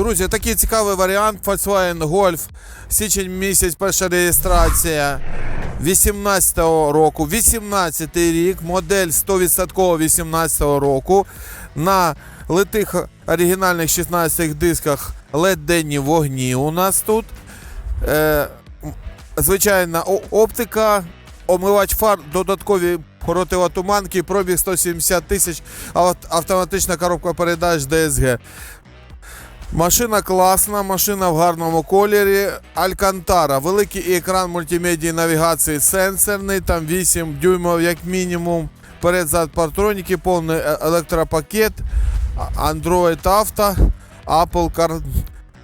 Друзі, такий цікавий варіант Volkswagen Golf. Січень місяць, перша реєстрація. 18-го року, 18 рік, модель 100% 18-го року. На литих оригінальних 16 дисках LED денні вогні у нас тут. Е, звичайна оптика, омивач фар, додаткові противотуманки, пробіг 170 тисяч, автоматична коробка передач DSG. Машина класна, машина в гарному кольорі. Алькантара. Великий екран мультимедії навігації сенсорний, там 8 дюймів як мінімум. Перед-зад партроніки, повний е- електропакет, Android Auto, Apple Car-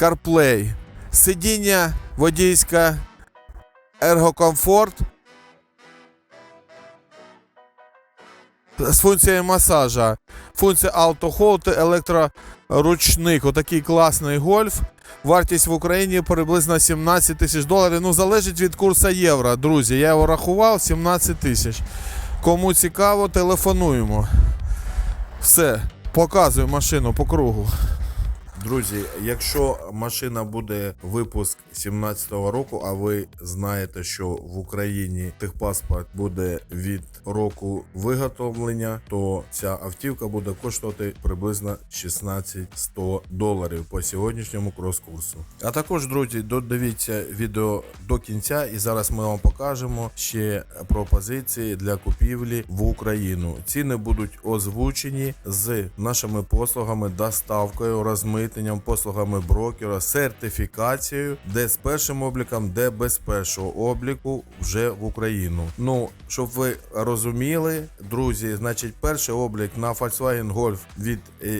CarPlay. Сидіння водійське, ергокомфорт. З функцією масажа. Функція автохолд, електроручник. Отакий класний гольф. Вартість в Україні приблизно 17 тисяч доларів. Ну, залежить від курсу євро, друзі. Я його рахував 17 тисяч. Кому цікаво, телефонуємо. Все, показую машину по кругу. Друзі, якщо машина буде випуск 17-го року, а ви знаєте, що в Україні техпаспорт буде від року виготовлення, то ця автівка буде коштувати приблизно 16-100 доларів по сьогоднішньому крос-курсу. А також, друзі, додивіться відео до кінця, і зараз ми вам покажемо ще пропозиції для купівлі в Україну. Ціни будуть озвучені з нашими послугами, доставкою, розмитненням, послугами брокера, сертифікацією, де з першим обліком, де без першого обліку вже в Україну. Ну, щоб ви розуміли, друзі, значить, перший облік на Volkswagen Golf від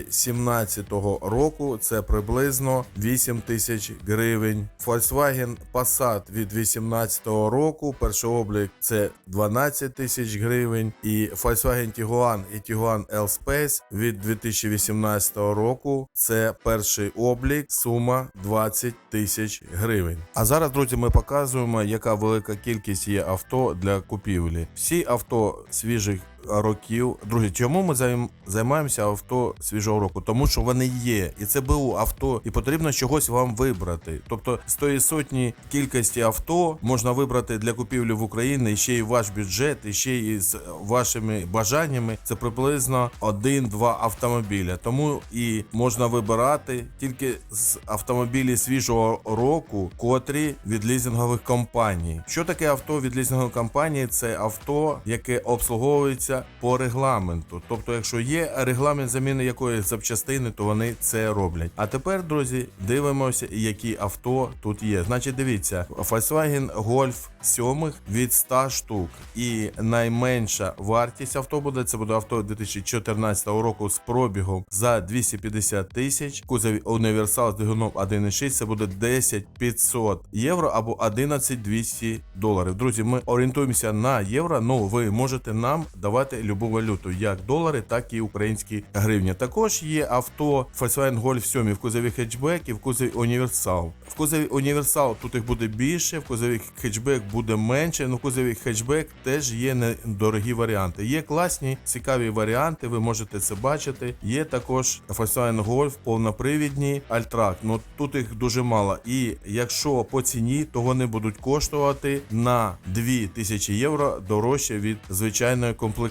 17-го року це приблизно 8 тисяч гривень. Volkswagen Passat від 18-го року, перший облік це 12 тисяч гривень. І Volkswagen Tiguan і Tiguan L-Space від 2018 року це перший облік, сума 20 тисяч гривень. А зараз, друзі, ми показуємо, яка велика кількість є авто для купівлі. Всі авто свіжих років. Друзі, чому ми займ- займаємося авто свіжого року? Тому що вони є, і це БУ авто, і потрібно чогось вам вибрати. Тобто з тої сотні кількості авто можна вибрати для купівлі в Україні ще й ваш бюджет, і ще й з вашими бажаннями. Це приблизно один-два автомобіля. Тому і можна вибирати тільки з автомобілів свіжого року, котрі від лізингових компаній. Що таке авто від лізингової компанії? Це авто, яке обслуговується по регламенту. Тобто, якщо є регламент заміни якоїсь запчастини, то вони це роблять. А тепер, друзі, дивимося, які авто тут є. Значить, дивіться, Volkswagen Golf 7 від 100 штук. І найменша вартість авто буде це буде авто 2014 року з пробігом за 250 тисяч. Кузов універсал з двигуном 1.6 це буде 10 500 євро або 11 200 доларів. Друзі, ми орієнтуємося на євро. Ну ви можете нам давати любу валюту, як долари, так і українські гривні. Також є авто Volkswagen Golf 7 в кузові хетчбек і в кузові універсал. В кузові універсал тут їх буде більше, в кузові хетчбек буде менше. Ну в кузові хетчбек теж є недорогі варіанти. Є класні, цікаві варіанти. Ви можете це бачити. Є також Volkswagen Golf повнопривідні Альтрак. Ну тут їх дуже мало. І якщо по ціні, то вони будуть коштувати на 2000 євро дорожче від звичайної комплектації.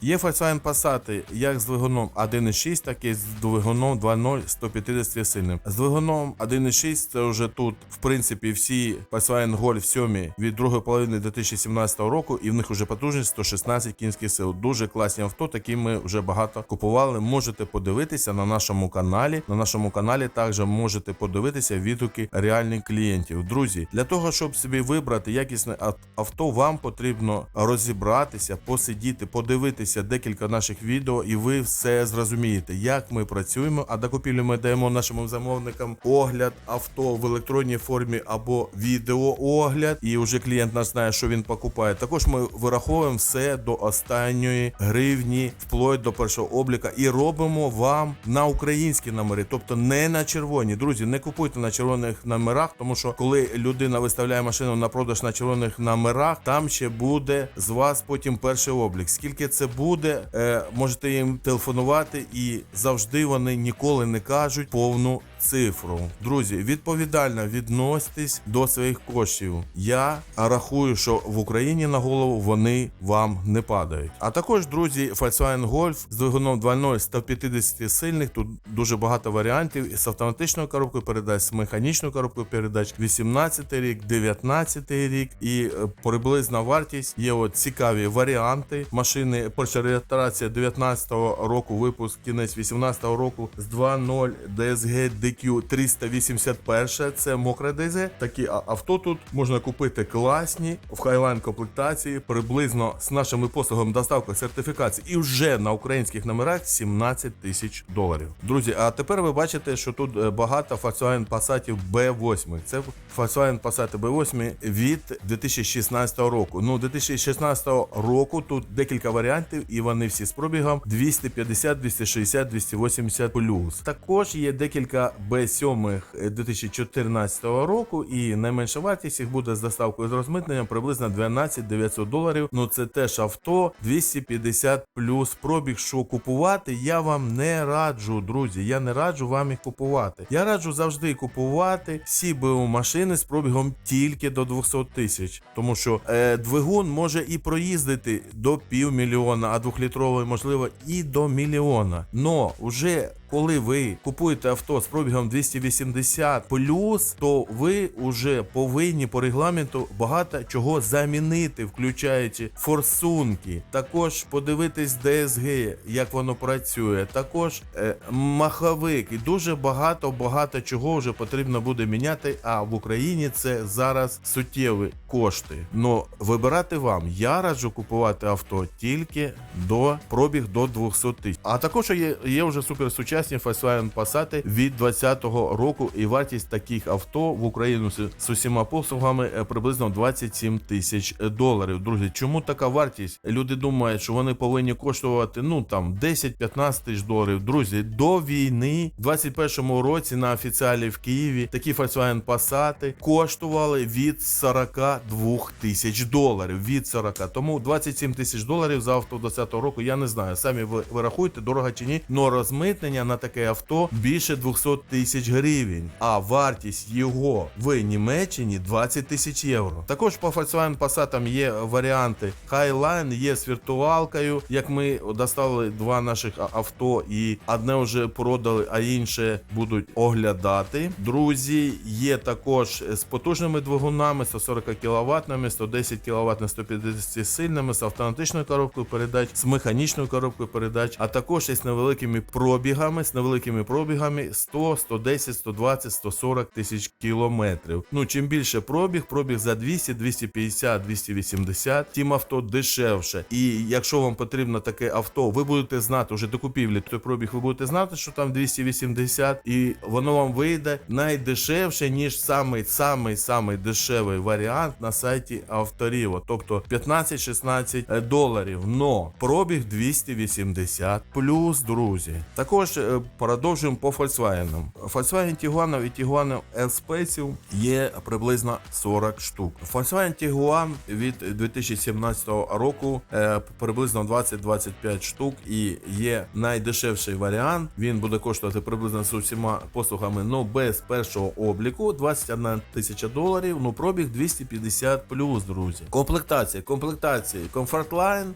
Є Volkswagen Passat як з двигуном 1.6, так і з двигуном 2.0 150 сильним. З двигуном 1.6 це вже тут, в принципі, всі Volkswagen Golf 7 від другої половини 2017 року, і в них вже потужність 116 кінських сил. Дуже класні авто, такі ми вже багато купували. Можете подивитися на нашому каналі. На нашому каналі також можете подивитися відгуки реальних клієнтів. Друзі, для того, щоб собі вибрати якісне авто, вам потрібно розібратися, посидіти, подивитися декілька наших відео, і ви все зрозумієте, як ми працюємо. А до купівлі ми даємо нашим замовникам огляд авто в електронній формі або відеоогляд. І вже клієнт наш знає, що він покупає. Також ми вираховуємо все до останньої гривні, вплоть до першого обліка, і робимо вам на українські номери, тобто не на червоні. Друзі, не купуйте на червоних номерах, тому що коли людина виставляє машину на продаж на червоних номерах, там ще буде з вас потім перший облік. Скільки це буде, е, можете їм телефонувати, і завжди вони ніколи не кажуть повну цифру. Друзі, відповідально відноситесь до своїх коштів. Я рахую, що в Україні на голову вони вам не падають. А також, друзі, Volkswagen Golf з двигуном 2.0 150 сильних. Тут дуже багато варіантів з автоматичною коробкою передач, з механічною коробкою передач. 18 рік, 19 рік і е, приблизна вартість. Є от цікаві варіанти машини. Перша реєстрація 19 року, випуск кінець 18-го року з 2.0 DSG DQ 381. Це мокре ДЗ. Такі авто тут можна купити класні в хайлайн комплектації, приблизно з нашими послугами доставки сертифікації і вже на українських номерах 17 тисяч доларів. Друзі, а тепер ви бачите, що тут е, багато Volkswagen Passat B8. Це Volkswagen Passat B8 від 2016 року. Ну, 2016 року тут декілька варіантів, і вони всі з пробігом 250, 260, 280 плюс. Також є декілька B7 2014 року, і найменша вартість їх буде з доставкою з розмитненням приблизно 12 900 доларів. Ну це теж авто 250 плюс пробіг. Що купувати я вам не раджу, друзі. Я не раджу вам їх купувати. Я раджу завжди купувати всі БУ машини з пробігом тільки до 200 тисяч, тому що е, двигун може і проїздити до півмільйона, а двохлітровий можливо і до мільйона. Но вже коли ви купуєте авто з пробігом 280 плюс, то ви вже повинні по регламенту багато чого замінити, включаючи форсунки. Також подивитись DSG, як воно працює. Також е, маховик і дуже багато багато чого вже потрібно буде міняти. А в Україні це зараз суттєві кошти. Но вибирати вам. Я раджу купувати авто тільки до пробіг до 200 тисяч. А також є, є вже суперсучасні Volkswagen Passat від 2020 року, і вартість таких авто в Україну з, усіма послугами е, приблизно 27 тисяч доларів. Друзі, чому така вартість? Люди думають, що вони повинні коштувати ну там 10-15 тисяч доларів. Друзі, до війни, в 21-му році на офіціалі в Києві такі Volkswagen Passat коштували від 42 тисяч доларів. Від 40. Тому 27 тисяч доларів за авто 2020 року. Я не знаю. Самі ви, ви рахуєте, дорого чи ні. Но розмитнення на таке авто більше 200 тисяч гривень. А вартість його в Німеччині 20 тисяч євро. Також по Volkswagen Passat є варіанти. Highline є з віртуалкою. Як ми доставили два наших авто, і одне вже продали, а інше будуть оглядати. Друзі, є також з потужними двигунами 140 кВт, 110 кВт, 150 сильними, з автоматичною коробкою передач, з механічною коробкою передач, а також із невеликими пробігами, з невеликими пробігами 100, 110, 120, 140 тисяч кілометрів. Ну чим більше пробіг, пробіг за 200, 250, 280, тим авто дешевше. І якщо вам потрібно таке авто, ви будете знати вже до купівлі той пробіг, ви будете знати, що там 280, і воно вам вийде найдешевше, ніж самий самий самий дешевий варіант на сайті Авторіво, тобто 15-16 доларів. Но пробіг 280 плюс, друзі. Також е, продовжуємо по Volkswagen. Volkswagen Tiguan і Tiguan L-Space є приблизно 40 штук. Volkswagen Tiguan від 2017 року е, приблизно 20-25 штук і є найдешевший варіант. Він буде коштувати приблизно з усіма послугами, ну без першого обліку 21 тисяча доларів. Ну пробіг 250 плюс, друзі. Комплектація, комплектації,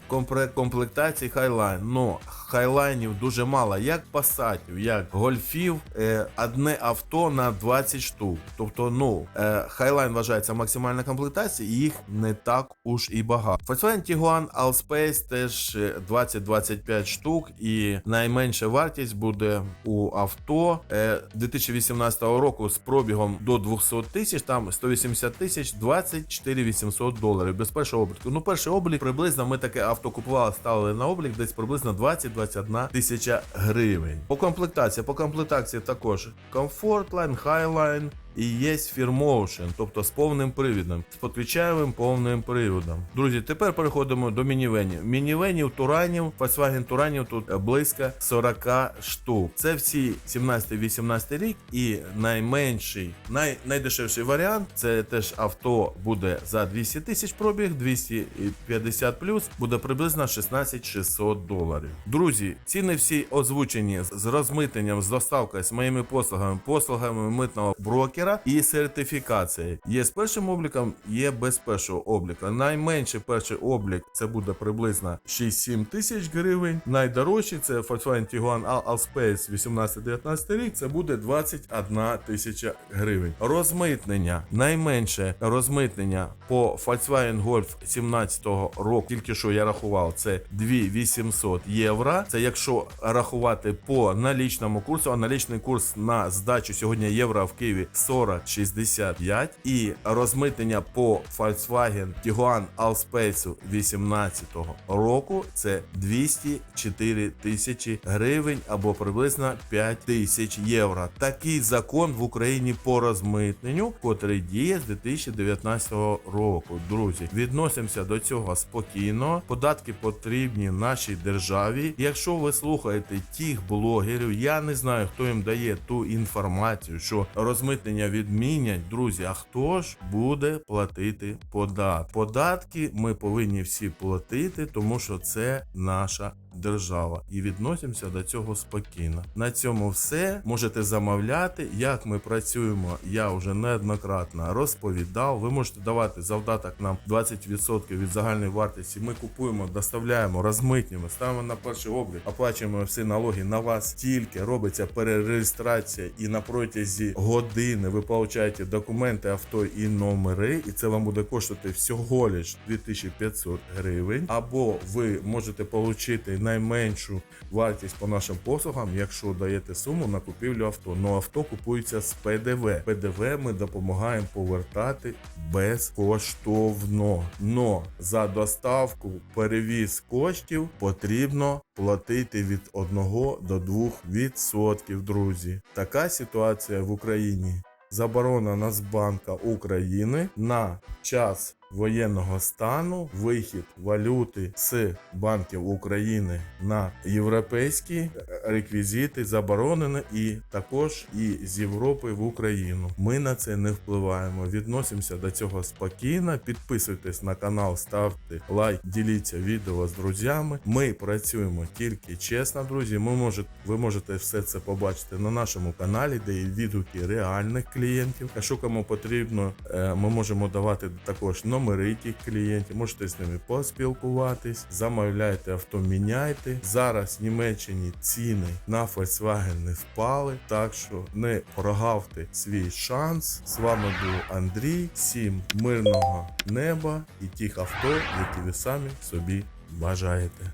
компре- комплектації Highline. Ну хайлайнів дуже мало, як пасатів, як гольфів. Е, одне авто на 20 штук. Тобто, ну е, Highline вважається максимальна комплектація, і їх не так уж і багато. Volkswagen Tiguan Allspace теж е, 20-25 штук, і найменша вартість буде у авто е, 2018 року з пробігом до 200 тисяч, там 180 тисяч, 24 800 доларів без першого обліку. Ну, перший облік приблизно ми таке авто купували, ставили на облік десь приблизно 20-21 тисяча гривень. По комплектації, по комплектації також Comfortline, Highline, і є FearMotion, тобто з повним привідом, з підключаємим повним приводом. Друзі, тепер переходимо до мінівенів. Мінівенів, туранів, Volkswagen Туранів тут е, близько 40 штук. Це всі 17-18 рік і найменший, най, найдешевший варіант. Це теж авто буде за 200 тисяч пробіг, 250 плюс буде приблизно 16 600 доларів. Друзі, ціни всі озвучені з розмитненням, з доставкою, з моїми послугами, послугами митного брокера і сертифікації. Є з першим обліком, є без першого обліка. Найменший перший облік це буде приблизно 6-7 тисяч гривень. Найдорожчий це Volkswagen Tiguan All- Allspace 18-19 рік. Це буде 21 тисяча гривень. Розмитнення найменше розмитнення по Volkswagen Golf 17 року. Тільки що я рахував, це 2800 євро. Це якщо рахувати по налічному курсу, а налічний курс на здачу сьогодні євро в Києві 40,65. І розмитнення по Volkswagen Tiguan Allspace 18 року це 204 тисячі гривень або приблизно 5 тисяч євро. Такий закон в Україні по розмитненню, котрий діє з 2019 року. Друзі, відносимося до цього спокійно. Податки потрібні нашій державі. Якщо ви слухаєте тих блогерів, я не знаю, хто їм дає ту інформацію, що розмитнення відмінять, друзі. А хто ж буде платити податки? Податки ми повинні всі платити, тому що це наша держава. І відносимося до цього спокійно. На цьому все можете замовляти. Як ми працюємо, я вже неоднократно розповідав. Ви можете давати завдаток нам 20% від загальної вартості. Ми купуємо, доставляємо, розмитнюємо, ставимо на перший облік, оплачуємо всі налоги. На вас тільки робиться перереєстрація, і на протязі години ви получаєте документи, авто і номери, і це вам буде коштувати всього лиш 2500 гривень. Або ви можете отримати найменшу вартість по нашим послугам, якщо даєте суму на купівлю авто. Ну авто купується з ПДВ. ПДВ ми допомагаємо повертати безкоштовно. Но за доставку перевіз коштів потрібно платити від 1 до 2 відсотків, друзі. Така ситуація в Україні. Заборона Нацбанка України на час воєнного стану, вихід валюти з банків України на європейські реквізити заборонено і також і з Європи в Україну. Ми на це не впливаємо. Відносимося до цього спокійно. Підписуйтесь на канал, ставте лайк, діліться відео з друзями. Ми працюємо тільки чесно, друзі. Ми можете, ви можете все це побачити на нашому каналі, де є відгуки реальних клієнтів. Якщо кому потрібно, е, ми можемо давати також номери тих клієнтів. Можете з ними поспілкуватись, замовляйте авто, міняйте. Зараз в Німеччині ціни на Volkswagen не впали, так що не прогавте свій шанс. З вами був Андрій. Всім мирного неба і тих авто, які ви самі собі бажаєте.